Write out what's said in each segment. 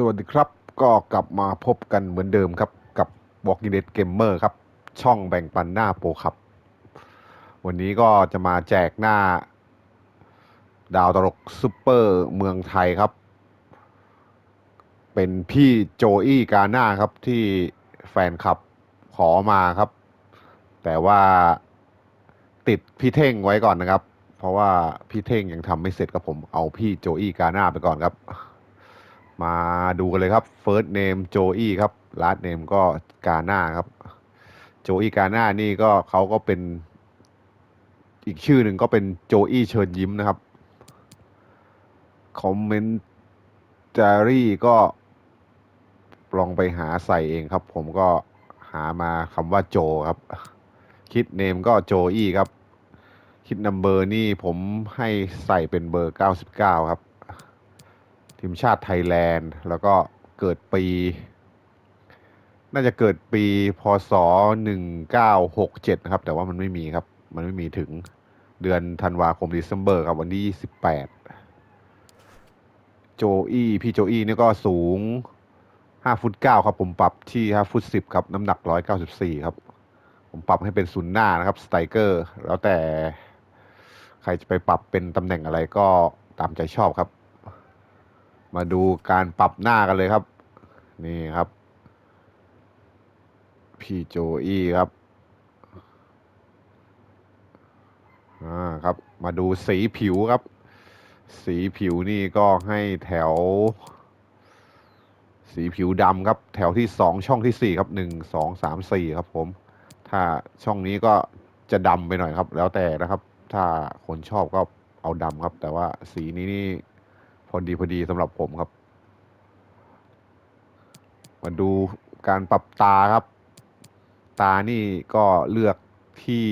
สวัสดีครับก็กลับมาพบกันเหมือนเดิมครับ กับ Walking Dead Gamer ครับ ช่องแบ่งปันหน้าโปรครับ วันนี้ก็จะมาแจกหน้า ดาวตลกซูเปอร์เมืองไทยครับ เป็นพี่โจอี้กาหน้าครับที่แฟนคลับขอมาครับ แต่ว่าติดพี่เท่งไว้ก่อนนะครับ เพราะว่าพี่เท่งยังทำไม่เสร็จครับผมเอาพี่โจอี้กาหน้าไปก่อนครับ มาดูกันเลยครับ First name โจอี้ครับ Last name ก็กาหน้าครับ โจอี้กาหน้านี่ก็เขาก็เป็น อีกชื่อหนึ่งก็เป็นโจอี้เชิญยิ้มนะครับ คอมเมนต์จารี่ก็ลองไปหาใส่เองครับ ผมก็หามาคำว่าโจครับ คิดเนมก็โจอี้ครับ คิดนัมเบอร์นี่ผมให้ใส่เป็นเบอร์ 99 ครับ ทีมชาติไทยแลนด์ แล้วก็เกิดปี น่าจะเกิดปีพศ 1967 นะครับ แต่ว่ามันไม่มีครับ มันไม่มีถึงเดือนธันวาคม d ิ c เ m อร์ครับ วันที่ 28 โจอี้พี่โจอี้นี่ก็สูง 5 ฟุต 9 ครับ ผมปรับที่5ฟุต 10 ครับ น้ำหนัก 194 ครับ ผมปรับให้เป็นศูนย์หน้านะครับ สไตรเกอร์ แล้วแต่ใครจะไปปรับเป็นตำแหน่งอะไรก็ตามใจชอบครับ มาดูการปรับหน้ากันเลยครับ นี่ครับ พี่โจอี้ครับอ่าครับ มาดูสีผิวครับ สีผิวนี่ก็ให้แถว สีผิวดำครับ แถวที่สองช่องที่สี่ครับหนึ่งสองสามสี่ครับ ผม ถ้าช่องนี้ก็จะดำไปหน่อยครับ แล้วแต่นะครับ ถ้าคนชอบก็เอาดำครับ แต่ว่าสีนี้นี่ พอดีพอดีสำหรับผมครับ มาดูการปรับตาครับ ตานี่ก็เลือกที่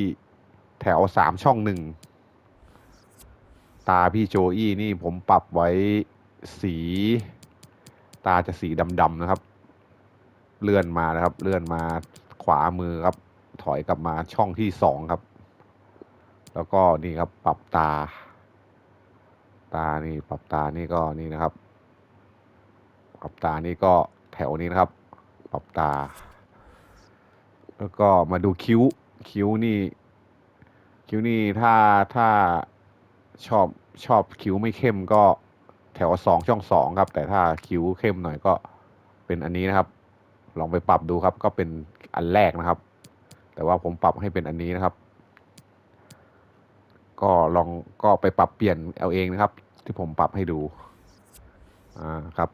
แถวสามช่องหนึ่ง ตาพี่โจอี้นี่ผมปรับไว้สี ตาจะสีดำๆนะครับ เลื่อนมานะครับ เลื่อนมาขวามือครับ ถอยกลับมาช่องที่สองครับ แล้วก็นี่ครับปรับตา ตานี่ปรับตานี่ก็นี่นะครับ ปรับตานี่ก็แถวนี้นะครับ ปรับตา แล้วก็มาดูคิ้ว คิ้วนี่ คิ้วนี่ถ้าถ้าชอบชอบคิ้วไม่เข้มก็แถวสองช่องสองครับ แต่ถ้าคิ้วเข้มหน่อยก็เป็นอันนี้นะครับ ลองไปปรับดูครับ ก็เป็นอันแรกนะครับ แต่ว่าผมปรับให้เป็นอันนี้นะครับ ก็ลองก็ไปปรับเปลี่ยนเอาเองนะครับ ที่ผมปรับให้ดูอ่าครับ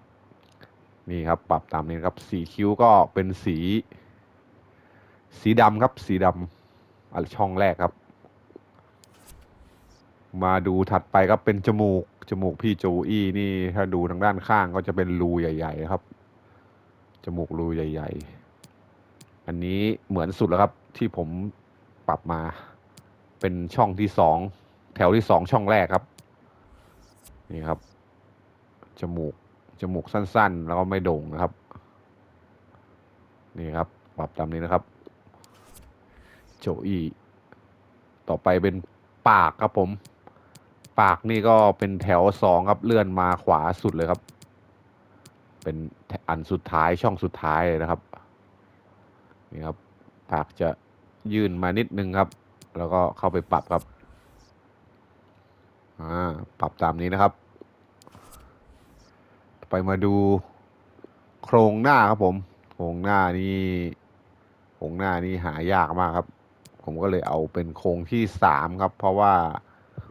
นี่ครับปรับตามนี้ครับสีคิ้วก็เป็นสี สีดำครับสีดำอันช่องแรกครับ มาดูถัดไปครับเป็นจมูกจมูกพี่โจอี้นี่ถ้าดูทางด้านข้างก็จะเป็นรูใหญ่ ๆ ครับ จมูกรูใหญ่ ๆ อันนี้เหมือนสุดแล้วครับที่ผมปรับมา เป็นช่องที่สองแถวที่สองช่องแรกครับ นี่ครับ จมูก จมูกสั้น ๆ แล้วก็ไม่โด่งนะครับ นี่ครับ ปรับตามนี้นะครับโจอีต่อไปเป็นปากครับผม ปากนี่ก็เป็นแถวสองครับเลื่อนมาขวาสุดเลยครับ เป็นอันสุดท้ายช่องสุดท้ายเลยนะครับ นี่ครับ ปากจะยื่นมานิดนึงครับ แล้วก็เข้าไปปรับครับ อ่า ปรับตามนี้นะครับ ไปมาดูโครงหน้าครับผม โครงหน้านี่โครงหน้านี่หายากมากครับ ผมก็เลยเอาเป็นโครงที่สามครับ เพราะว่า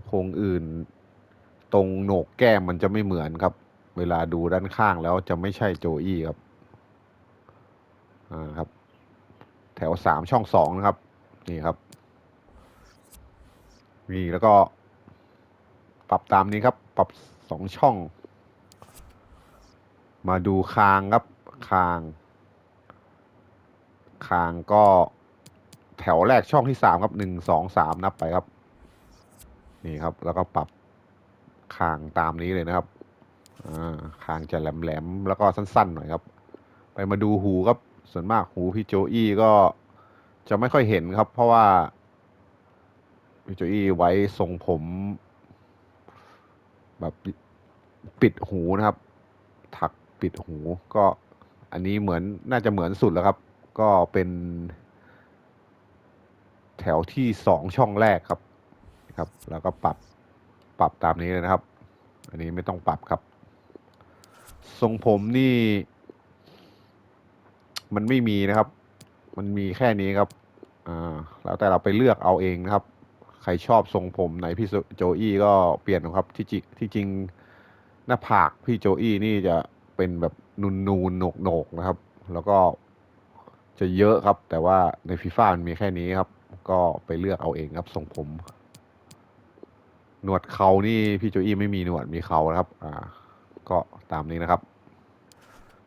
โครงอื่นตรงโหนกแก้มมันจะไม่เหมือนครับ เวลาดูด้านข้างแล้วจะไม่ใช่โจอี้ครับ อ่าครับ แถวสามช่องสองนะครับ นี่ครับ นี่แล้วก็ปรับตามนี้ครับ ปรับสองช่อง มาดูคางครับคาง คางก็แถวแรกช่องที่สามครับหนึ่งสองสามนับไปครับ นี่ครับ แล้วก็ปรับคางตามนี้เลยนะครับคางจะแหลมๆแล้วก็สั้นๆหน่อยครับ ไปมาดูหูครับ ส่วนมากหูพี่โจอี้ก็จะไม่ค่อยเห็นครับ เพราะว่า พี่โจอี้ไว้ทรงผม แบบปิดหูนะครับ ถักปิดหูก็อันนี้เหมือนน่าจะเหมือนสุดแล้วครับ ก็เป็น แถวที่สองช่องแรกครับครับ แล้วก็ปรับปรับตามนี้เลยนะครับ อันนี้ไม่ต้องปรับครับ ทรงผมนี่ มันไม่มีนะครับ มันมีแค่นี้ครับอ่าแล้วแต่เราไปเลือกเอาเองนะครับ ใครชอบทรงผมไหนพี่โจอี้ก็เปลี่ยนนะครับที่จริงที่จริงหน้าผากพี่โจอี้นี่จะเป็นแบบนูนนูนโหนกโหนกๆนะครับ แล้วก็จะเยอะครับ แต่ว่าในฟีฟ่ามันมีแค่นี้ครับ ก็ไปเลือกเอาเองครับทรงผม หนวดเขานี่พี่โจอี้ไม่มีหนวดมีเขานะครับ อ่า ก็ตามนี้นะครับ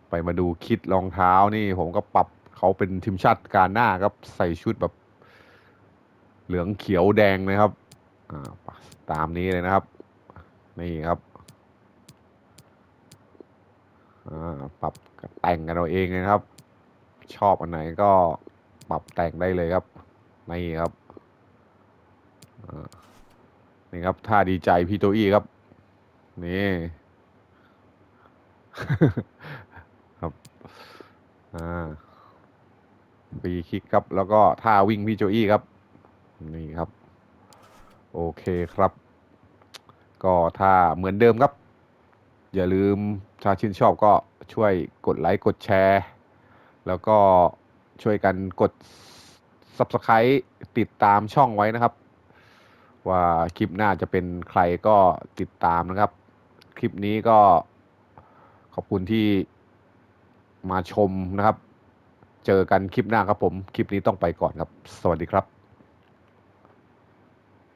ไปมาดูคิดรองเท้านี่ผมก็ปรับเขาเป็นทีมชาติการหน้าครับใส่ชุดแบบ เหลืองเขียวแดงนะครับตามนี้เลยนะครับ นี่ครับปรับแต่งกันเอาเองนะครับ ชอบอันไหนก็ปรับแต่งได้เลยครับ นี่ครับนี่ครับท่าดีใจพี่โจอี้ครับ นี่ครับอ่าฟรีคิกครับ แล้วก็ท่าวิ่งพี่โจอี้ครับ นี่ครับ โอเคครับ ก็ถ้าเหมือนเดิมครับ อย่าลืมถ้าชื่นชอบก็ช่วยกดไลค์กดแชร์ แล้วก็ช่วยกันกด Subscribe ติดตามช่องไว้นะครับ ว่าคลิปหน้าจะเป็นใครก็ติดตามนะครับ คลิปนี้ก็ขอบคุณที่มาชมนะครับ เจอกันคลิปหน้าครับผม คลิปนี้ต้องไปก่อนครับ สวัสดีครับ